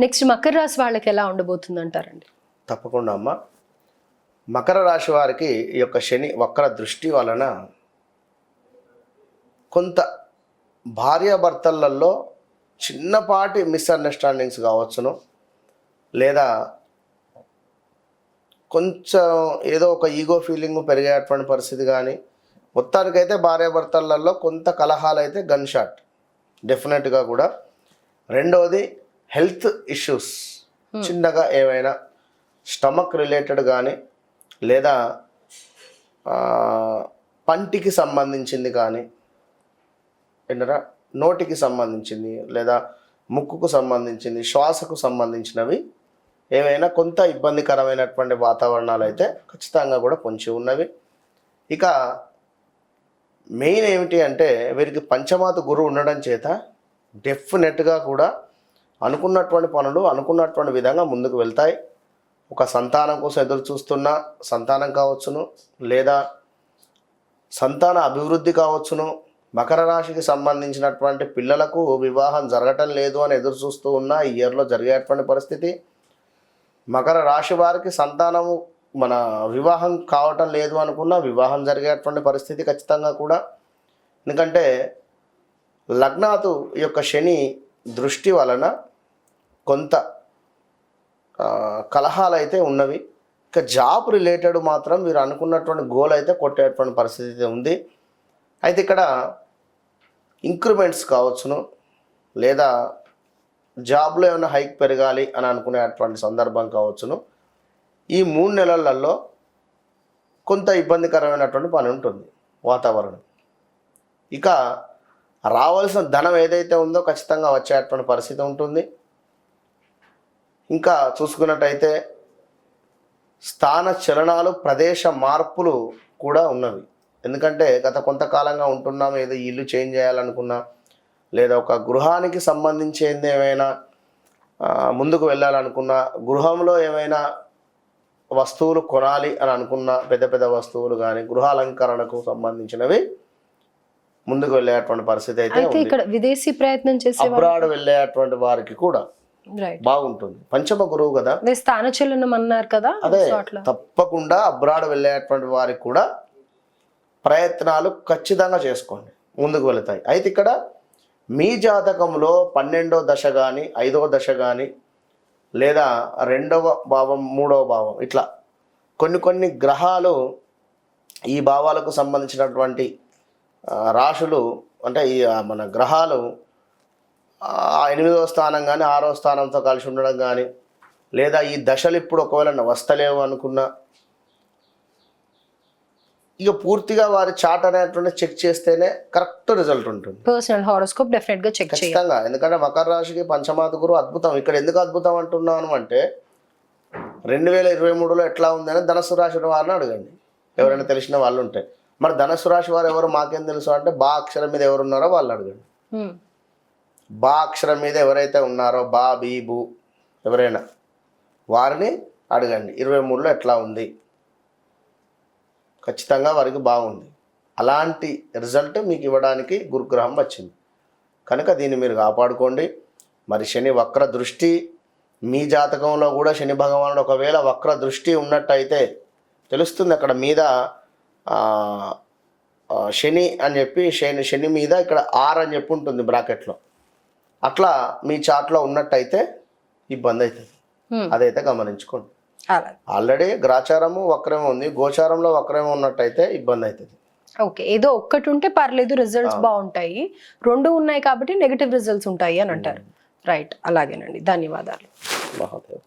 Next Makar రాశి వాళ్ళకి ఎలా ఉండబోతుంది అంటారండి తప్పకుండా అమ్మ. మకర రాశి వారికి ఈ యొక్క శని వక్ర దృష్టి వలన కొంత భార్యాభర్తలలో చిన్నపాటి మిస్అండర్స్టాండింగ్స్ కావచ్చును. లేదా కొంచెం ఏదో ఒక ఈగో ఫీలింగ్ పెరిగేటువంటి పరిస్థితి కానీ మొత్తానికైతే భార్యాభర్తలలో కొంత కలహాలు అయితే గన్ షాట్. డెఫినెట్గా కూడా. రెండవది హెల్త్ ఇష్యూస్ చిన్నగా ఏమైనా స్టమక్ రిలేటెడ్ కానీ లేదా పంటికి సంబంధించింది కానీ ఏంటరా? నోటికి సంబంధించింది లేదా ముక్కుకు సంబంధించింది శ్వాసకు సంబంధించినవి ఏమైనా కొంత ఇబ్బందికరమైనటువంటి వాతావరణాలు అయితే ఖచ్చితంగా కూడా పొంచి ఉన్నవి. ఇక మెయిన్ ఏమిటి అంటే వీరికి పంచమాత గురువు ఉండడం చేత డెఫినెట్గా కూడా అనుకున్నటువంటి పనులు అనుకున్నటువంటి విధంగా ముందుకు వెళ్తాయి. ఒక సంతానం కోసం ఎదురు చూస్తున్న సంతానం కావచ్చును లేదా సంతాన అభివృద్ధి కావచ్చును. మకర రాశికి సంబంధించినటువంటి పిల్లలకు వివాహం జరగటం లేదు అని ఎదురు చూస్తూ ఉన్న ఈ ఇయర్లో జరిగేటువంటి పరిస్థితి. మకర రాశి వారికి సంతానము మన వివాహం కావటం లేదు అనుకున్న వివాహం జరిగేటువంటి పరిస్థితి ఖచ్చితంగా కూడా. ఎందుకంటే లగ్నాతు యొక్క శని దృష్టి వలన కొంత కలహాలు అయితే ఉన్నవి. ఇక జాబ్ రిలేటెడ్ మాత్రం మీరు అనుకున్నటువంటి గోల్ అయితే కొట్టేటువంటి పరిస్థితి అయితే ఉంది. అయితే ఇక్కడ ఇంక్రిమెంట్స్ కావచ్చును. లేదా జాబ్లో ఏమైనా హైక్ పెరగాలి అని అనుకునేటువంటి సందర్భం కావచ్చును. ఈ మూడు నెలలలో కొంత ఇబ్బందికరమైనటువంటి పని ఉంటుంది వాతావరణం. ఇక రావాల్సిన ధనం ఏదైతే ఉందో ఖచ్చితంగా వచ్చేటువంటి పరిస్థితి ఉంటుంది. ఇంకా చూసుకున్నట్టయితే స్థాన చలనాలు ప్రదేశ మార్పులు కూడా ఉన్నవి. ఎందుకంటే గత కొంతకాలంగా ఉంటున్నాం ఏదో ఇల్లు చేంజ్ చేయాలనుకున్నా లేదా ఒక గృహానికి సంబంధించింది ఏమైనా ముందుకు వెళ్ళాలనుకున్నా గృహంలో ఏమైనా వస్తువులు కొనాలి అని అనుకున్న పెద్ద పెద్ద వస్తువులు కానీ గృహాలంకరణకు సంబంధించినవి ముందుకు వెళ్ళేటువంటి పరిస్థితి అయితే ఇక్కడ విదేశీ ప్రయత్నం చేసే అబ్రాడ్ వెళ్ళేటువంటి వారికి కూడా. బాగుంటుంది. పంచమ గురువు కదా? స్థానచలనం అన్నారు కదా అదే తప్పకుండా అబ్రాడ్ వెళ్ళేటువంటి వారికి కూడా ప్రయత్నాలు ఖచ్చితంగా చేసుకోండి. ముందుకు వెళతాయి. అయితే ఇక్కడ మీ జాతకంలో పన్నెండో దశ కానీ ఐదవ దశ కానీ లేదా రెండవ భావం మూడవ భావం ఇట్లా కొన్ని కొన్ని గ్రహాలు ఈ భావాలకు సంబంధించినటువంటి రాశులు అంటే ఈ మన గ్రహాలు ఎనిమిదవ స్థానం కానీ ఆరో స్థానంతో కలిసి ఉండడం కానీ లేదా ఈ దశలు ఇప్పుడు ఒకవేళ వస్తలేవు అనుకున్నా ఇక పూర్తిగా వారి చాట్ అనేటువంటి చెక్ చేస్తేనే కరెక్ట్ రిజల్ట్ ఉంటుంది. పర్సనల్ హారోస్కోప్ డెఫినెట్గా చెక్ ఖచ్చితంగా. ఎందుకంటే మకర రాశికి పంచమాత గురువు అద్భుతం. ఇక్కడ ఎందుకు అద్భుతం అంటున్నాను అంటే రెండు వేల ఇరవై మూడులో ఎట్లా ఉందని ధనస్సు రాశి వారిని అడగండి. ఎవరైనా తెలిసిన వాళ్ళు ఉంటే. మరి ధనస్సు రాశి వారు ఎవరు మాకేం తెలుసు అంటే బా అక్షరం మీద ఎవరు ఉన్నారో వాళ్ళు అడగండి. Hmm. బా అక్షరం మీద ఎవరైతే ఉన్నారో బా బీ బూ ఎవరైనా వారిని అడగండి. ఇరవై మూడులో ఎట్లా ఉంది? ఖచ్చితంగా వారికి బాగుంది. అలాంటి రిజల్ట్ మీకు ఇవ్వడానికి గురుగ్రహం వచ్చింది. కనుక దీన్ని మీరు కాపాడుకోండి. మరి శని వక్ర దృష్టి మీ జాతకంలో కూడా శని భగవానుడు ఒకవేళ వక్ర దృష్టి ఉన్నట్టయితే తెలుస్తుంది అక్కడ మీద శని అని చెప్పి శని శని మీద ఇక్కడ ఆర్ అని చెప్పి ఉంటుంది బ్రాకెట్లో. అట్లా మీ చాట్లో ఉన్నట్టయితే ఇబ్బంది అవుతుంది. అదైతే గమనించుకోండి. ఆల్రెడీ గ్రాచారము వక్రమే ఉంది. గోచారంలో వక్రమే ఉన్నట్టయితే ఇబ్బంది అవుతుంది ఓకే. ఏదో ఒక్కటి ఉంటే పర్లేదు రిజల్ట్స్ బాగుంటాయి రెండు ఉన్నాయి కాబట్టి నెగటివ్ రిజల్ట్స్ ఉంటాయి అని అంటారు. రైట్. అలాగేనండి. ధన్యవాదాలు. మహాదేవ్.